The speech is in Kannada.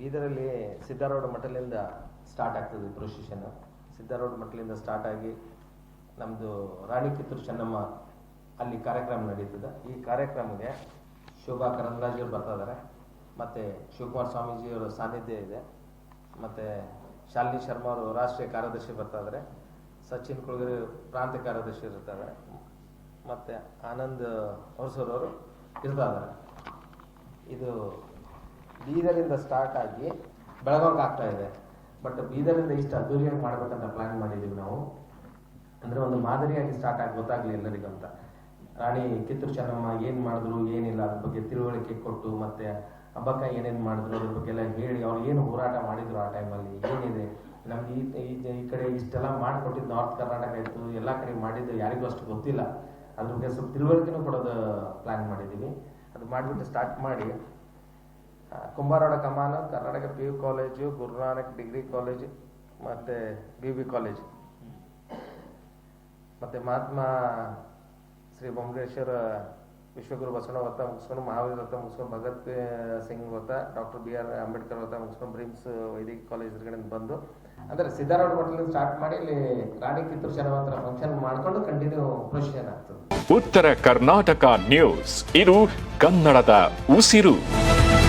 ಬೀದರಲ್ಲಿ ಸಿದ್ದಾರೂಢ ಮಠಲಿಂದ ಸ್ಟಾರ್ಟ್ ಆಗ್ತದೆ ಪ್ರೊಸಿಷನ್ ಸಿದ್ದಾರೂಢ ಮಠಲಿಂದ ಸ್ಟಾರ್ಟ್ ಆಗಿ ನಮ್ಮದು ರಾಣಿ ಕಿತ್ತೂರು ಚೆನ್ನಮ್ಮ ಅಲ್ಲಿ ಕಾರ್ಯಕ್ರಮ ನಡೀತದೆ. ಈ ಕಾರ್ಯಕ್ರಮಕ್ಕೆ ಶೋಭಾ ಕರಂದ್ರಾಜರು ಬರ್ತಾ ಇದ್ದಾರೆ ಮತ್ತು ಶಿವಕುಮಾರ್ ಸ್ವಾಮೀಜಿಯವರ ಸಾನ್ನಿಧ್ಯ ಇದೆ. ಮತ್ತು ಶಾಲಿನಿ ಶರ್ಮ ಅವರು ರಾಷ್ಟ್ರೀಯ ಕಾರ್ಯದರ್ಶಿ ಬರ್ತಾ ಇದ್ದಾರೆ ಸಚಿನ್ ಕುಳಗರಿ ಪ್ರಾಂತ ಕಾರ್ಯದರ್ಶಿ ಇರ್ತಾರೆ ಮತ್ತು ಆನಂದ್ ಹೊರಸೂರವರು ಇರ್ತಾ ಇದ್ದಾರೆ ಇದು ಬೀದರಿಂದ ಸ್ಟಾರ್ಟ್ ಆಗಿ ಬೆಳಗಾವಿಗೆ ಆಗ್ತಾ ಇದೆ. ಬಟ್ ಬೀದರಿಂದ ಇಷ್ಟು ಅದ್ದೂರಿಯಾಗಿ ಮಾಡ್ಬೇಕಂತ ಪ್ಲಾನ್ ಮಾಡಿದ್ದೀವಿ ನಾವು. ಅಂದ್ರೆ ಒಂದು ಮಾದರಿಯಾಗಿ ಸ್ಟಾರ್ಟ್ ಆಗಿ ಗೊತ್ತಾಗ್ಲಿ ಎಲ್ಲರಿಗೂ ಅಂತ. ರಾಣಿ ಕಿತ್ತೂರು ಚೆನ್ನಮ್ಮ ಏನ್ ಮಾಡಿದ್ರು, ಏನಿಲ್ಲ, ಅದ್ರ ಬಗ್ಗೆ ತಿಳುವಳಿಕೆ ಕೊಟ್ಟು ಮತ್ತೆ ಹಬ್ಬಕ್ಕ ಏನೇನ್ ಮಾಡಿದ್ರು, ಅದ್ರ ಬಗ್ಗೆ ಎಲ್ಲ ಹೇಳಿ ಅವ್ರು ಏನು ಹೋರಾಟ ಮಾಡಿದ್ರು ಆ ಟೈಮಲ್ಲಿ ಏನಿದೆ? ನಮ್ಗೆ ಈ ಈ- ಕಡೆ ಇಷ್ಟೆಲ್ಲ ಮಾಡಿಕೊಟ್ಟಿದ್ದು ನಾರ್ತ್ ಕರ್ನಾಟಕ ಇತ್ತು ಎಲ್ಲ ಕಡೆ ಮಾಡಿದ್ದು ಯಾರಿಗೂ ಅಷ್ಟು ಗೊತ್ತಿಲ್ಲ. ಅದ್ರ ಬಗ್ಗೆ ಸ್ವಲ್ಪ ತಿಳುವಳಿಕೆನೂ ಕೊಡೋದು ಪ್ಲಾನ್ ಮಾಡಿದ್ದೀವಿ. ಅದು ಮಾಡಿಬಿಟ್ಟು ಸ್ಟಾರ್ಟ್ ಮಾಡಿ ಕುಂಬಾರವಾಡ ಕಮಾನು Karnataka P U college Gurunanak degree college ಮತ್ತು ಬಿ ಬಿ ಕಾಲೇಜು ಮತ್ತು ಮಹಾತ್ಮ ಶ್ರೀ ಬೊಮ್ಮರೇಶ್ವರ ವಿಶ್ವಗುರು ಬಸವಣ್ಣ ವ್ರತ ಮುಗಿಸ್ಕೊಂಡು, ಮಹಾವೀರ ವ್ರತ ಮುಗಿಸ್ಕೊಂಡು, ಭಗತ್ ಸಿಂಗ್ ವ್ರತ ಡಾಕ್ಟರ್ ಬಿ ಆರ್ ಅಂಬೇಡ್ಕರ್ ವ್ರತ ಮುಗಿಸ್ಕೊಂಡು, ಬ್ರಿಮ್ಸ್ ವೈದ್ಯಕೀಯ ಕಾಲೇಜ್ ಕಡೆಯಿಂದ ಬಂದು, ಅಂದರೆ ಸಿದ್ದಾರೂಢ ಹೋಟೆಲ್ ಸ್ಟಾರ್ಟ್ ಮಾಡಿ, ಇಲ್ಲಿ ರಾಣಿ ಕಿತ್ತೂರು ಶನಿವಾರ ಫಂಕ್ಷನ್ ಮಾಡ್ಕೊಂಡು ಕಂಟಿನ್ಯೂ ಪ್ರೊಸೆಷನ್ ಆಗ್ತದೆ. ಉತ್ತರ ಕರ್ನಾಟಕ ನ್ಯೂಸ್ ಇದು ಕನ್ನಡದ ಉಸಿರು.